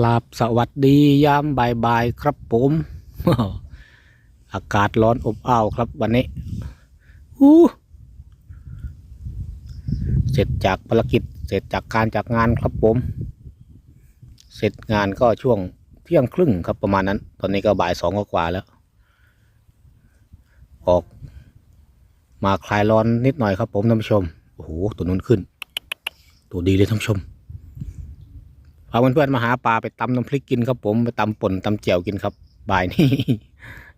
กราบสวัสดียามบ่ายๆครับผมอากาศร้อนอบอ้าวครับวันนี้อู้เสร็จจากภารกิจ เสร็จจากการจากงานครับผม เสร็จงานก็ช่วงเที่ยงครึ่งครับประมาณนั้น ตอนนี้ก็บ่ายสองกว่าแล้ว ออก มาคลายร้อนนิดหน่อยครับผมท่านผู้ชม โอ้โห ตัวนู้นขึ้น ตัวดีเลยท่านผู้ชม พาเพื่อนๆมาหาปลาไปตำน้ำพริกกินครับผมไปตำป่นตำเจียวกินครับบ่ายนี้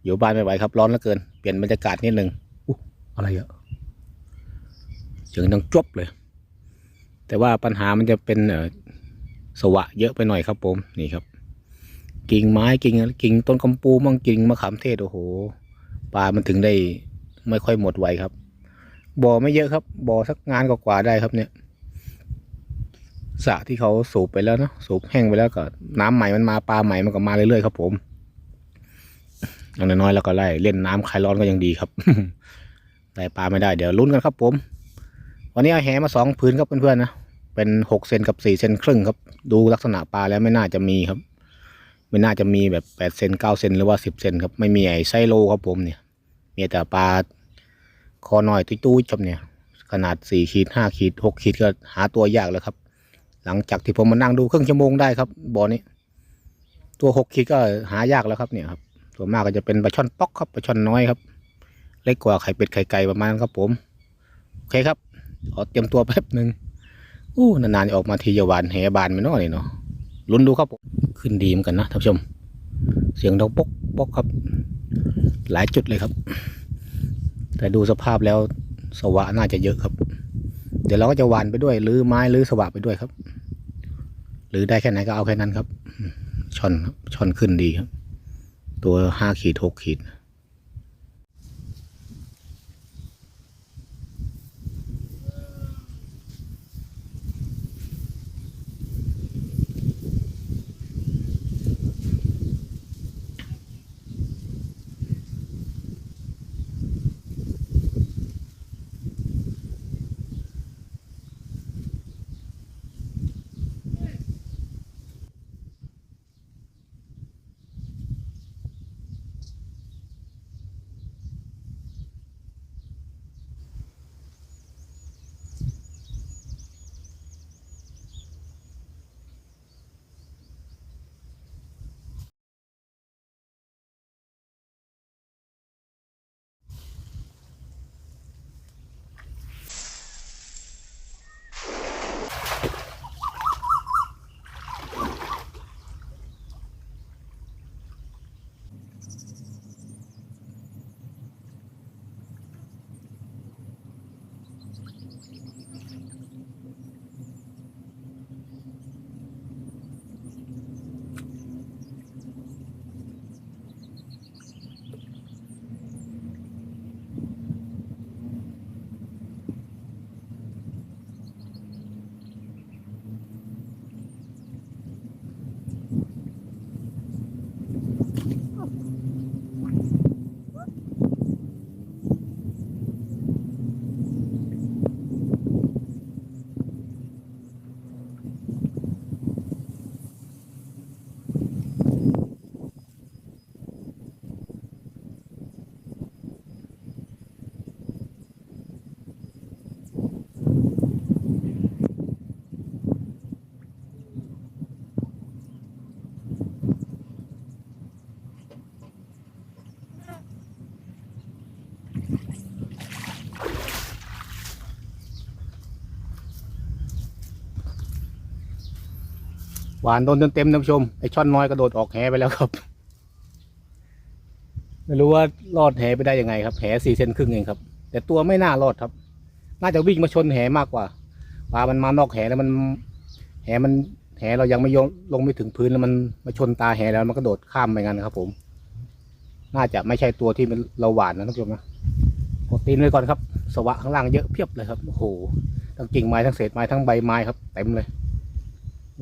อยู่บ้านไม่ไหวครับ ร้อนเหลือเกินเปลี่ยนบรรยากาศนิดนึงอุ๊อะไรอะเสียงดังจบเลย แต่ว่าปัญหามันจะเป็นเออสวะเยอะไปหน่อยครับผมนี่ครับ กิ่งไม้กิ่งกิ่งต้นกำปูมั่งกิ่งมะขามเทศโอ้โหปลามันถึงได้ไม่ค่อยหมดไวครับบ่อไม่เยอะครับบ่อสักงานกว่าๆได้ครับเนี่ย สระที่เขาสูบไปแล้วเนาะสูบแห้งไปแล้วก็น้ำใหม่มันมาปลาใหม่มันก็มาเรื่อยๆครับผมอาน้อยๆแล้วก็ไล่เล่นน้ำคลายร้อนก็ยังดีครับได้ปลาไม่ได้เดี๋ยวลุ้นกันครับผม วันนี้เอาแหมาสองพื้นครับเพื่อนๆนะเป็นหกเซนกับสี่เซนครึ่งครับ ดูลักษณะปลาแล้วไม่น่าจะมีครับ ไม่น่าจะมีแบบแปดเซนเก้าเซนหรือว่าสิบเซนครับไม่มีไอ้ไซโลครับผมเนี่ย มีแต่ปลาคอหน่อยตุ้ยๆชมเนี่ย ขนาดสี่ขีดห้าขีดหกขีดก็หาตัวยากแล้วครับ หลังจากที่ผมมานั่งดูครึ่งชั่วโมงได้ครับบ่อนี้ ตัวหกขีดก็หายากแล้วครับเนี่ยครับส่วนมากก็จะเป็นปลาช่อนป๊อกครับปลาช่อนน้อยครับ เล็กกว่าไข่เป็ดไข่ไก่ประมาณนั้นครับผมโอเคครับขอเตรียมตัวแป๊บหนึ่งอู้นานๆจะออกมาทีจะหวานแหบานไม่น้อยนี่เนาะลุ้นดูครับผมขึ้นดีเหมือนกันนะท่านผู้ชม เสียงดังป๊อกป๊อกครับ หลายจุดเลยครับ แต่ดูสภาพแล้วสวะน่าจะเยอะครับ ดี๋ยวเราก็จะหวานไปด้วยหรือไม้หรือสว่าไปด้วยครับ หรือได้แค่ไหนก็เอาแค่นั้นครับช่อนครับช่อนขึ้นดีครับ ตัวห้าขีดหกขีด หวานโดนเต็มๆท่านผู้ชมไอช่อนน้อยกระโดดออกแหไปแล้วครับ ไม่รู้ว่ารอดแหไปได้ยังไงครับแหสี่เซนครึ่งเองครับ แต่ตัวไม่น่ารอดครับ น่าจะวิ่งมาชนแหมากกว่าปลามันมานอกแหแล้วมัน แหมันแหเรายังไม่ยงลงไม่ถึงพื้นแล้วมันมาชนตาแหแล้วมันก็โดดข้ามไปงั้นครับ ผม น่าจะไม่ใช่ตัวที่มันเราหวานนะท่านผู้ชมนะกดตีนไว้ก่อนครับ สวะข้างล่างเยอะเพียบเลยครับโอ้โหทั้งกิ่งไม้ทั้งเศษไม้ทั้งใบไม้ครับเต็มเลย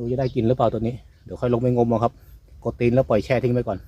ดูจะได้กินหรือเปล่าตัวนี้ เดี๋ยวค่อยลงไปงมเอาครับ กดตีนแล้วปล่อยแช่ทิ้งไว้ก่อน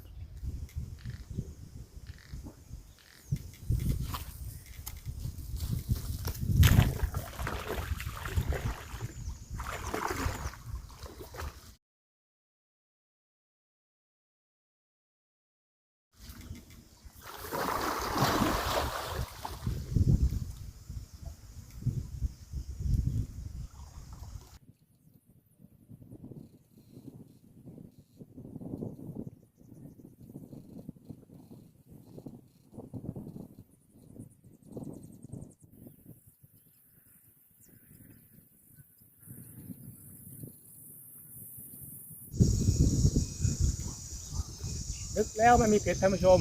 นึกแล้วไมันมีเพชรท่านผู้ชม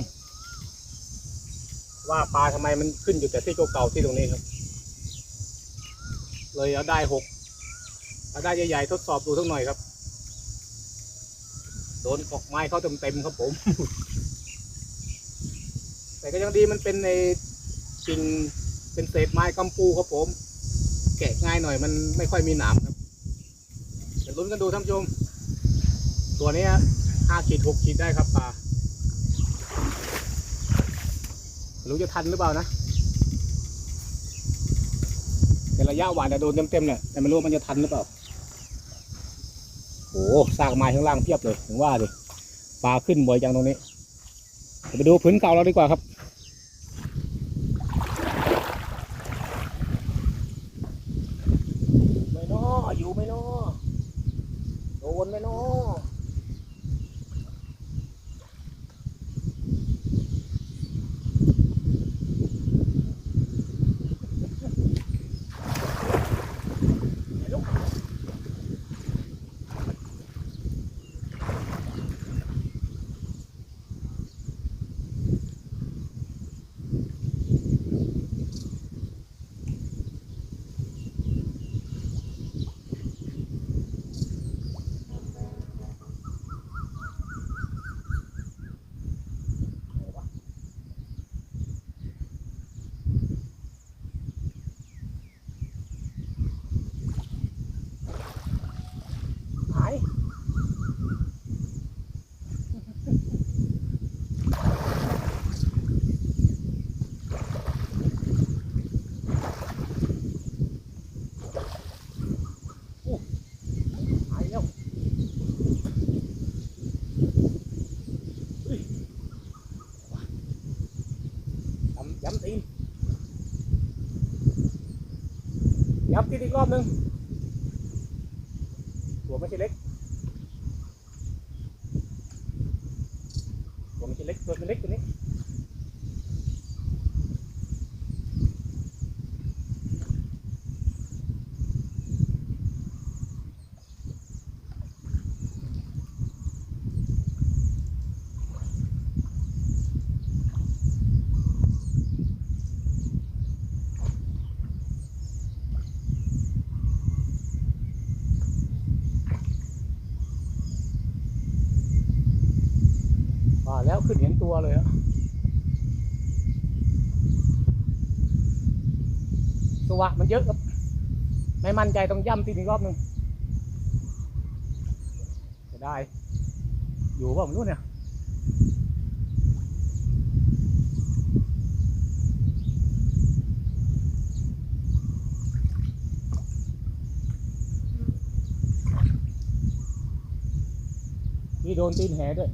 ว่าปลาทำไมมันขึ้นอยู่แต่ที่เก่าๆที่ตรงนี้ครับ เลยเอาได้หกเอาได้ใหญ่ๆทดสอบดูสักหน่อยครับ โดนกอกไม้เข้าเต็มๆครับผม แต่ก็ยังดีมันเป็นในกิ่งเป็นเศษไม้กำปูครับผม แกะง่ายหน่อยมันไม่ค่อยมีหนามครับเดี๋ยวลุ้นกันดูท่านผู้ชม ตัวนี้ ห้าขีดหกขีดได้ครับปลารู้จะทันหรือเปล่านะเป็นระยะหวานแต่โดนเต็มๆเลยแต่ไม่รู้มันจะทันหรือเปล่าโอ้ซากไม้ข้างล่างเพียบเลยถึงว่าดิปลาขึ้นบ่อยจังตรงนี้ไปดูพื้นเก่าเราดีกว่าครับ ไม่นออยู่ไม่นอโดนไม่นอหายโอ้หายแล้วเฮ้ยย้ำย้ำตีน ตีนอีกรอบหนึ่งตัวไม่ใช่เล็ก ตัวไม่ใช่เล็ก ตัวเป็นเล็กตัวนี้ ว่าแล้วขึ้นเห็น ตัวเลยอะสวมันเยอะครับ ไม่มั่นใจต้องย่ำทีอีกรอบหนึ่งจะได้ อยู่เปล่าไม่รู้เนี่ยนี่โดนตีนแหด้วย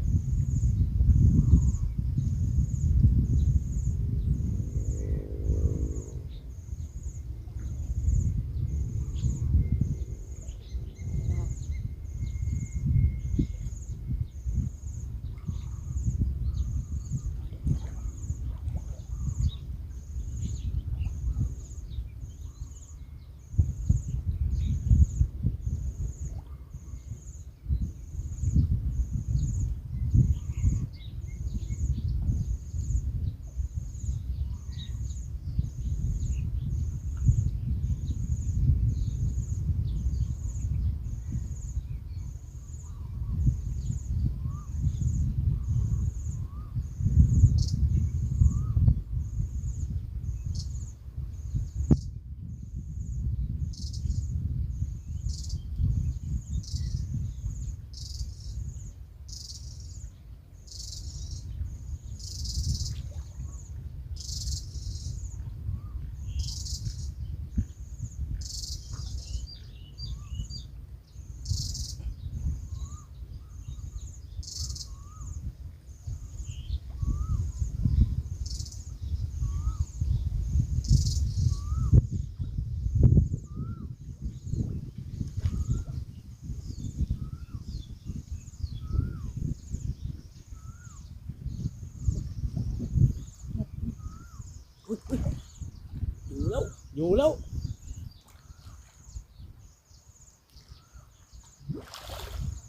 อยู่แล้ว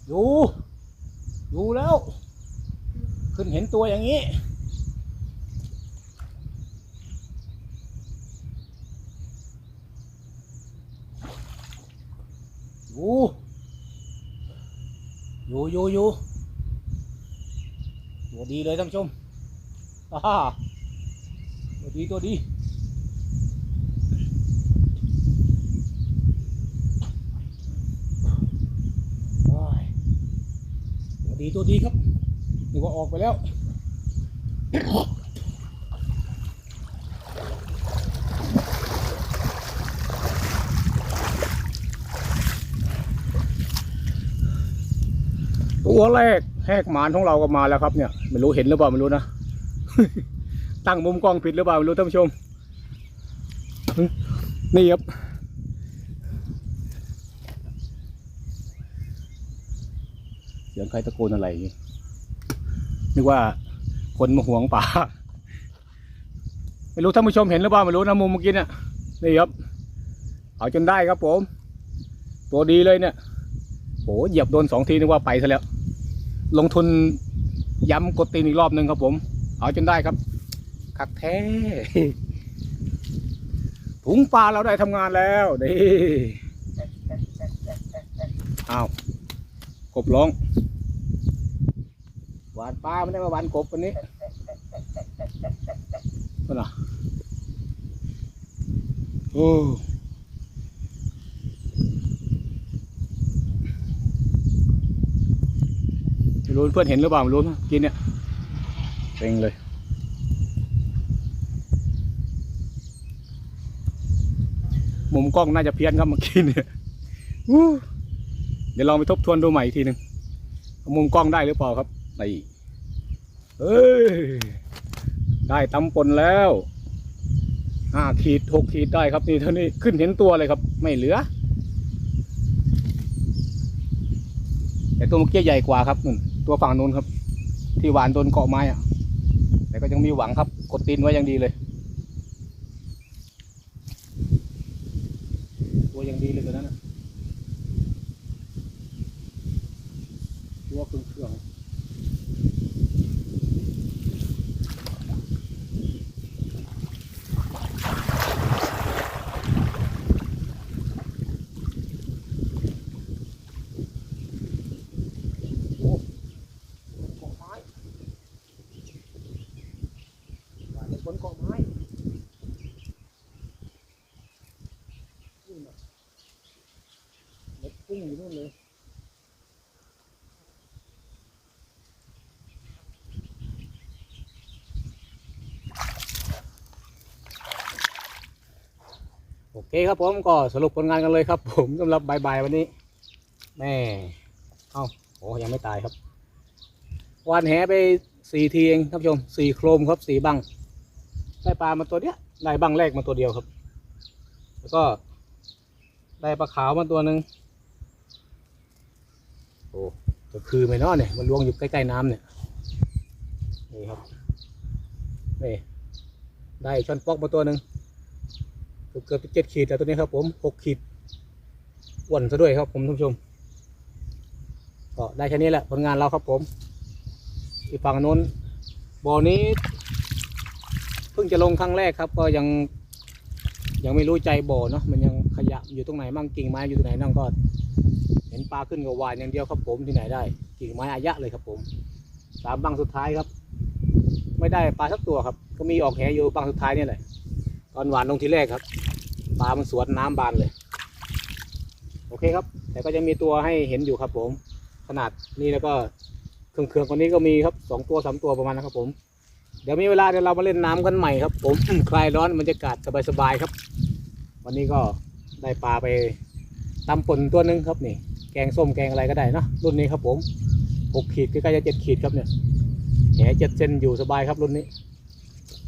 อยู่ อยู่แล้ว ขึ้นเห็นตัวอย่างนี้ อยู่ อยู่อยู่อยู่ตัวดีเลยท่านผู้ชมอ่าตัวดีตัวดี โอ้ยตัว ดีตัวดีครับนี่ว่าออกไปแล้วตัวแรกแหกหมานของเราก็มาแล้วครับเนี่ยไม่รู้เห็นหรือเปล่าไม่รู้นะ ตั้งมุมกล้องผิดหรือเปล่าไม่รู้ท่านผู้ชม นี่ครับ เสียง ใครตะโกนอะไรอย่นึกว่าคนมาห่วงป่า ไม่รู้ท่านผู้ชมเห็นหรือเปล่าไม่รู้นะมุมเมื่อกี้เนี่ยนี่ครับ เอาจนได้ครับผม ตัวดีเลยเนี่ยโหเหยียบโดนสองทีนึกว่าไปซะแล้ว ลงทุนย้ำกดตีนอีกรอบหนึ่งครับผม เอาจนได้ครับคักแท้ถุงปลาเราได้ทำงานแล้วนี่อ้าวกบร้องานปลาไม่ได้มาหวานกบวันนี้นั่นน่ะโอ้ไม่รู้เพื่อนเห็นหรือเปล่าไม่รู้นะกินเนี่ยเต็งเลยมุมกล้องน่าจะเพี้ยนครับเมื่อกี้เนี่ยอู้เดี๋ยวลองไปทบทวนดูใหม่อีกทีหนึ่งมุมกล้องได้หรือเปล่าครับนี่ เอ้ย ได้ตำปนแล้วห้าขีดหกขีดได้ครับนี่เท่านี้ขึ้นเห็นตัวเลยครับ ไม่เหลือ แต่ตัวเมื่อกี้ใหญ่กว่าครับนู่นตัวฝั่งนู้นครับ ที่หวานโดนเกาะไม้อะแต่ก็ยังมีหวังครับ กดตีนไว้ยังดีเลย ตัวยังดีเลยตัวนั้นนะ ตัวเครื่องเครื่องโอ้เกาะไม้หวานบนเกาะไม้นู่นน่ะเล็ กุ้งอยู่นู่นเลยโอเคครับผมก็สรุปผลงานกันเลยครับ ผมสำหรับบ่ายวันนี้แม่เอ้าโอ้ยังไม่ตายครับวานแหไปสี่ทีเองท่านผู้ชมสี่โครมครับสี่บังได้ปลามาตัวเนี้ยได้บังแรกมาตัวเดียวครับ แล้วก็ได้ปลาขาวมาตัวหนึ่ง อ้ก็คือไม่นอเนี่ยมันลวงอยู่ใกล้ๆน้ำเนี่ยนี่ครับนี่ได้ช้อนปอกมาตัวหนึ่งเกือบเจ็ดขีดแต่ตัวนี้ครับ ผมหกขีดอ้วนซะด้วยครับ ผมท่านผู้ชมก็ได้แค่นี้แหละผลงานเราครับผมอีกฝั่งโน้นบ่อนี้เพิ่งจะลงครั้งแรกครับ ก็ยังยังไม่รู้ใจบ่อเนาะมันยังขยะอยู่ตรงไหนมั่งกิ่งไม้อยู่ตรงไหนนั่งก็ ห็นปลาขึ้นกับวานอย่างเดียวครับผมที่ไหนได้กิ่งไม้อายะเลยครับผมสามบังสุดท้ายครับ ไม่ได้ปลาสักตัวครับ ก็มีออกแหอยู่บังสุดท้ายนี่แหละ ตอนหวานลงทีแรกครับปลามันสวนน้ำบานเลย โอเคครับ แต่ก็ยังมีตัวให้เห็นอยู่ครับผม ขนาดนี้แล้วก็เครื่องเครื่องๆกว่านี้ก็มีครับสองตัวสามตัวประมาณนะครับผมเดี๋ยวมีเวลาเดี๋ยวเรามาเล่นน้ำกันใหม่ครับ ผมคลายร้อนบรรยากาศสบายๆครับ วันนี้ก็ได้ปลาไปตำป่นตัวหนึงครับนี่ แกงส้มแกงอะไรก็ได้เนอะรุ่นนี้ครับผมหกขีดใกล้ๆจะเจ็ดขีดครับเนี่ยแหเจ็ดเซนอยู่สบายครับรุ่นนี้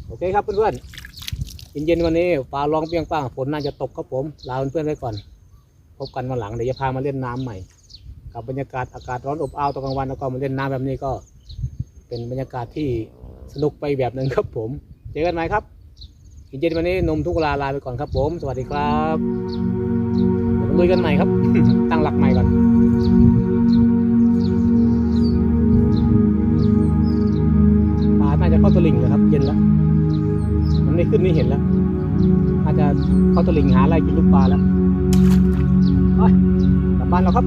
โอเคครับเพื่อนๆเย็นๆวันนี้ฟ้าร้องเปรี้ยงป้างฝนน่าจะตกครับผมลาเพื่อนๆไว้ก่อน พบกันวันหลังเดี๋ยวจะพามาเล่นน้ำใหม่ กับบรรยากาศอากาศร้อนอบอ้าวตอนกลางวันแล้วก็มาเล่นน้ำแบบนี้ก็ เป็นบรรยากาศที่สนุกไปแบบหนึ่งครับผม เจอกันใหม่ครับเย็นๆวันนี้นมทุกลาลาไปก่อนครับผม สวัสดีครับ ลุยกันใหม่ครับ ตั้งหลักใหม่ก่อนปลาน่าจะเข้าตะลิงแล้วครับ เย็นแล้ว มันไม่ขึ้นไม่เห็นแล้วอาจจะเข้าตะลิงหาอะไรกินลูกปลาแล้วไปกลับบ้านแล้วครับ